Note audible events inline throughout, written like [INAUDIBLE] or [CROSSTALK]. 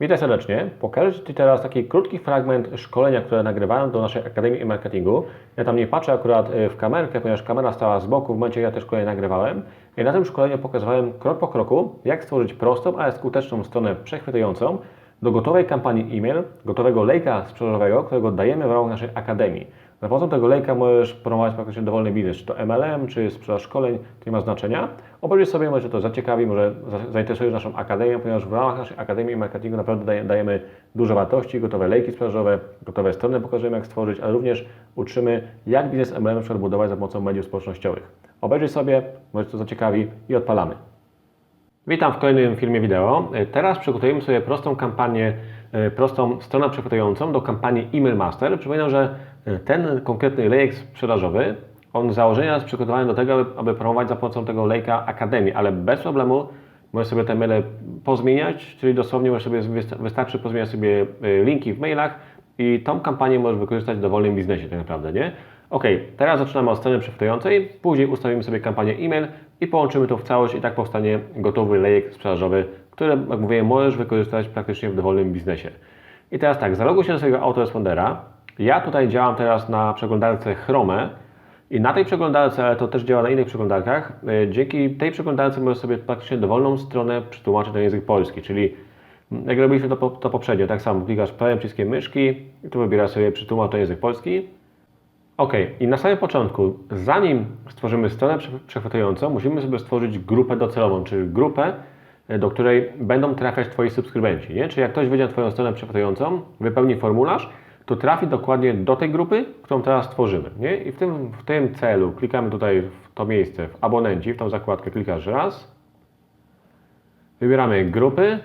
Witaj serdecznie. Pokażę Ci teraz taki krótki fragment szkolenia, które nagrywałem do naszej Akademii e-Marketingu. Ja tam nie patrzę akurat y, w kamerkę, ponieważ kamera stała z boku w momencie, ja te szkolenie nagrywałem. I na tym szkoleniu pokazywałem krok po kroku, jak stworzyć prostą, ale skuteczną stronę przechwytującą do gotowej kampanii e-mail, gotowego lejka sprzedażowego, którego dajemy w ramach naszej Akademii. Za pomocą tego lejka możesz promować praktycznie dowolny biznes, czy to MLM, czy sprzedaż szkoleń, to nie ma znaczenia. Obejrzyj sobie, może to zaciekawi, może za- zainteresujesz naszą Akademię, ponieważ w ramach naszej Akademii Marketingu naprawdę daje- dajemy dużo wartości, gotowe lejki sprzedażowe, gotowe strony pokażemy jak stworzyć, ale również uczymy jak biznes MLM na budować za pomocą mediów społecznościowych. Obejrzyj sobie, może to zaciekawi i odpalamy. Witam w kolejnym filmie wideo. Teraz przygotujemy sobie prostą kampanię, e, prostą stronę przechwytującą do kampanii Email Master. Przypominam, że ten konkretny lejek sprzedażowy, on z założenia jest przygotowany do tego, aby, promować za pomocą tego lejka Akademii, ale bez problemu możesz sobie te maile pozmieniać, czyli dosłownie możesz sobie, wysta- wystarczy pozmieniać sobie e, linki w mailach i tą kampanię możesz wykorzystać w dowolnym biznesie tak naprawdę, nie? Ok, teraz zaczynamy od strony przechwytującej, później ustawimy sobie kampanię e-mail i połączymy to w całość i tak powstanie gotowy lejek sprzedażowy, który, jak mówiłem, możesz wykorzystać praktycznie w dowolnym biznesie. I teraz tak, zaloguj się do swojego autorespondera. Ja tutaj działam teraz na przeglądarce Chrome i na tej przeglądarce, ale to też działa na innych przeglądarkach, y, dzięki tej przeglądarce możesz sobie praktycznie dowolną stronę przetłumaczyć na język polski, czyli jak robiliśmy to, po- to poprzednio, tak samo klikasz prawym przyciskiem myszki i tu wybierasz sobie przetłumacz na język polski Ok, i na samym początku, zanim stworzymy stronę prze- przechwytującą, musimy sobie stworzyć grupę docelową, czyli grupę, e, do której będą trafiać Twoi subskrybenci. Nie? Czyli jak ktoś wejdzie na Twoją stronę przechwytującą, wypełni formularz, to trafi dokładnie do tej grupy, którą teraz tworzymy. Nie? I w tym, w tym celu klikamy tutaj w to miejsce, w abonenci, w tą zakładkę klikasz raz, wybieramy grupy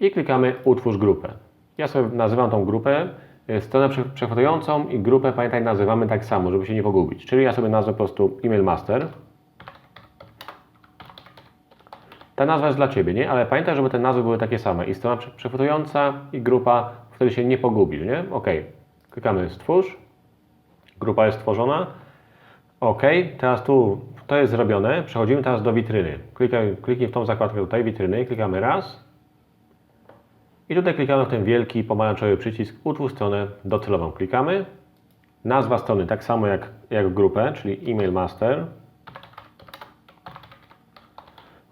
i klikamy utwórz grupę. Ja sobie nazywam tą grupę e, stronę prze- przechwytującą i grupę, pamiętaj, nazywamy tak samo, żeby się nie pogubić. Czyli ja sobie nazwę po prostu email master. Ta nazwa jest dla Ciebie, nie? Ale pamiętaj, żeby te nazwy były takie same. I strona prze- przechwytująca i grupa, wtedy się nie pogubisz, nie? OK. Klikamy stwórz. Grupa jest stworzona. OK. Teraz tu to jest zrobione. Przechodzimy teraz do witryny. Klikaj, kliknij w tą zakładkę tutaj, witryny. Klikamy raz. I tutaj klikamy w ten wielki pomarańczowy przycisk Utwórz stronę docelową. Klikamy. Nazwa strony tak samo jak, jak grupę, czyli email master.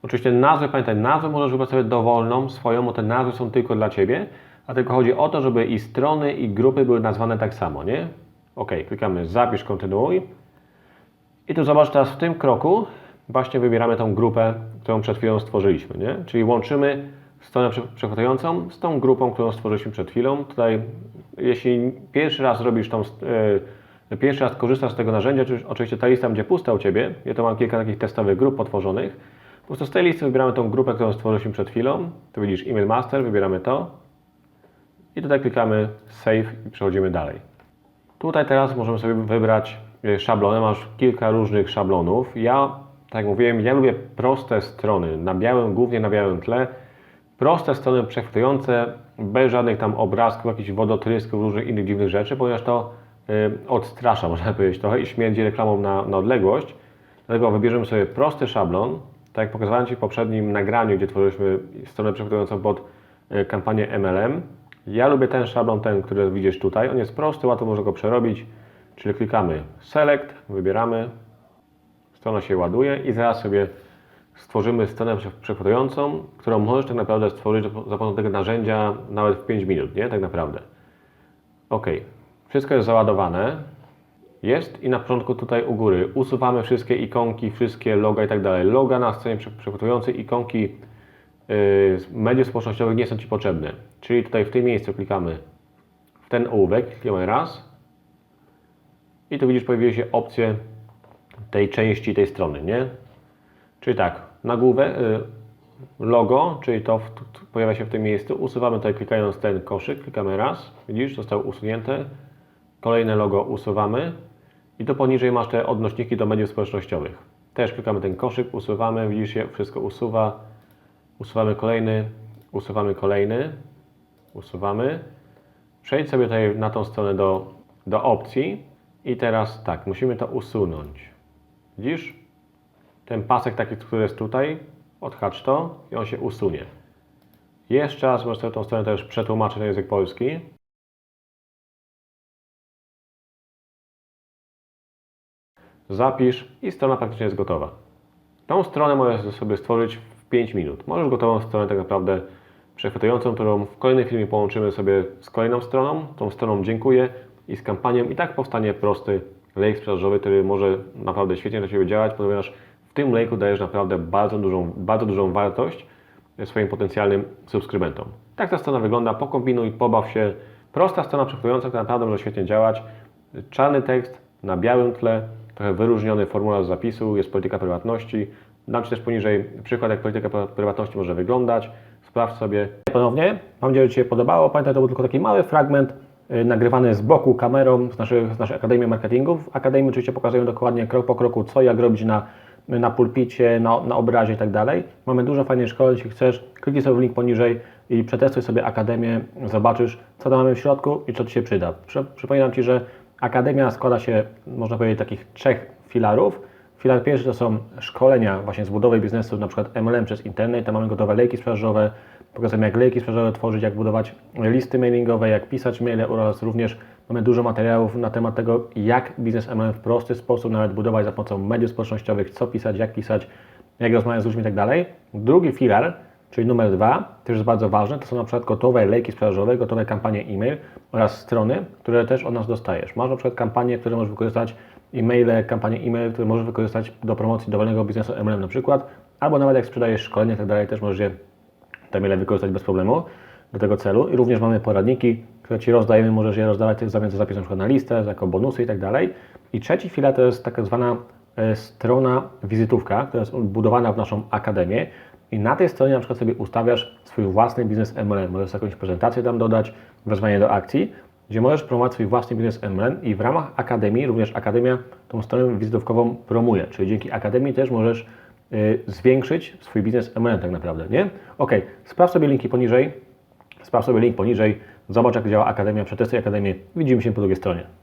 Oczywiście nazwę, pamiętaj, nazwę możesz wybrać sobie dowolną, swoją, bo te nazwy są tylko dla Ciebie, a tylko chodzi o to, żeby i strony, i grupy były nazwane tak samo, nie? OK, klikamy zapisz, kontynuuj. I tu zobacz teraz w tym kroku właśnie wybieramy tą grupę, którą przed chwilą stworzyliśmy, nie? Czyli łączymy stronę prze- przechwytującą z tą grupą, którą stworzyliśmy przed chwilą. Tutaj, jeśli pierwszy raz robisz tą, e, pierwszy raz korzystasz z tego narzędzia, czy oczywiście ta lista będzie pusta u Ciebie, ja to mam kilka takich testowych grup potworzonych, po prostu z tej listy wybieramy tą grupę, którą stworzyliśmy przed chwilą. Tu widzisz email master, wybieramy to i tutaj klikamy save i przechodzimy dalej. Tutaj teraz możemy sobie wybrać e, szablony. Masz kilka różnych szablonów. Ja, tak jak mówiłem, ja lubię proste strony, na białym, głównie na białym tle. Proste strony przechwytujące, bez żadnych tam obrazków, jakichś wodotrysków, różnych innych dziwnych rzeczy, ponieważ to y, odstrasza, [LAUGHS] można powiedzieć, trochę i śmierdzi reklamą na, na odległość. Dlatego wybierzemy sobie prosty szablon, tak jak pokazałem Ci w poprzednim nagraniu, gdzie tworzyliśmy stronę przechwytującą pod y, kampanię MLM. Ja lubię ten szablon, ten, który widzisz tutaj. On jest prosty, łatwo można go przerobić. Czyli klikamy Select, wybieramy, strona się ładuje i zaraz sobie stworzymy stronę prze- przechwytującą, którą możesz tak naprawdę stworzyć za pomocą tego narzędzia nawet w 5 minut, nie? Tak naprawdę. Ok, wszystko jest załadowane. Jest i na początku tutaj u góry usuwamy wszystkie ikonki, wszystkie loga i tak dalej. Loga na stronie prze- przechwytującej, ikonki z mediów społecznościowych nie są Ci potrzebne. Czyli tutaj w tym miejscu klikamy w ten ołówek, klikamy raz i tu widzisz pojawiły się opcje tej części tej strony, nie? Czyli tak, nagłówek, y, logo, czyli to pojawia się w tym miejscu. Usuwamy tutaj klikając ten koszyk, klikamy raz, widzisz, zostało usunięte. Kolejne logo usuwamy i tu poniżej masz te odnośniki do mediów społecznościowych. Też klikamy ten koszyk, usuwamy, widzisz, się wszystko usuwa. Usuwamy kolejny, usuwamy kolejny, usuwamy. Przejdź sobie tutaj na tą stronę do, do opcji i teraz tak, musimy to usunąć. Widzisz? Ten pasek taki, który jest tutaj, odhacz to i on się usunie. Jeszcze raz sobie tą stronę też przetłumaczyć na język polski. Zapisz i strona praktycznie jest gotowa. Tą stronę możesz sobie stworzyć 5 minut. Możesz gotową stronę tak naprawdę przechwytującą, którą w kolejnym filmie połączymy sobie z kolejną stroną. Tą stroną dziękuję i z kampanią i tak powstanie prosty lejk sprzedażowy, który może naprawdę świetnie dla Ciebie działać, ponieważ w tym lejku dajesz naprawdę bardzo dużą, bardzo dużą wartość swoim potencjalnym subskrybentom. Tak ta strona wygląda, pokombinuj, pobaw się. Prosta strona przechwytująca, która naprawdę może świetnie działać. Czarny tekst na białym tle, trochę wyróżniony formularz zapisu, jest polityka prywatności. Dam Ci też poniżej przykład, jak polityka prywatności może wyglądać. Sprawdź sobie. Ponownie, mam nadzieję, że Ci się podobało. Pamiętaj, to był tylko taki mały fragment y, nagrywany z boku kamerą z, naszych, z naszej Akademii Marketingu. W Akademii oczywiście pokazują dokładnie krok po kroku, co jak robić na, na pulpicie, na, na obrazie i tak dalej. Mamy dużo fajnych szkoleń, jeśli chcesz, kliknij sobie w link poniżej i przetestuj sobie Akademię, zobaczysz, co tam mamy w środku i co Ci się przyda. Przy, przypominam Ci, że Akademia składa się, można powiedzieć, takich trzech filarów. Filar pierwszy to są szkolenia właśnie z budowy biznesu, na przykład MLM przez internet. Tam mamy gotowe lejki sprzedażowe, pokazujemy jak lejki sprzedażowe tworzyć, jak budować listy mailingowe, jak pisać maile oraz również mamy dużo materiałów na temat tego, jak biznes MLM w prosty sposób nawet budować za pomocą mediów społecznościowych, co pisać, jak pisać, jak rozmawiać z ludźmi i tak. Drugi filar, czyli numer dwa, też jest bardzo ważny, to są na przykład gotowe lejki sprzedażowe, gotowe kampanie e-mail oraz strony, które też od nas dostajesz. Masz na przykład kampanie, które możesz wykorzystać, e-maile, kampanie e-mail, które możesz wykorzystać do promocji dowolnego biznesu MLM na przykład, albo nawet jak sprzedajesz szkolenie i tak dalej, też możesz je te maile wykorzystać bez problemu do tego celu. I również mamy poradniki, które Ci rozdajemy, możesz je rozdawać w zamian za zapis na na listę, jako bonusy i tak dalej. I trzeci filar to jest taka zwana e, strona wizytówka, która jest budowana w naszą akademię. I na tej stronie na przykład sobie ustawiasz swój własny biznes MLM. Możesz jakąś prezentację tam dodać, wezwanie do akcji, gdzie możesz promować swój własny biznes MLM i w ramach Akademii, również Akademia tą stronę wizytówkową promuje. Czyli dzięki Akademii też możesz y, zwiększyć swój biznes MLM tak naprawdę, nie? Ok, sprawdź sobie linki poniżej, sprawdź sobie link poniżej, zobacz jak działa Akademia, przetestuj Akademię, widzimy się po drugiej stronie.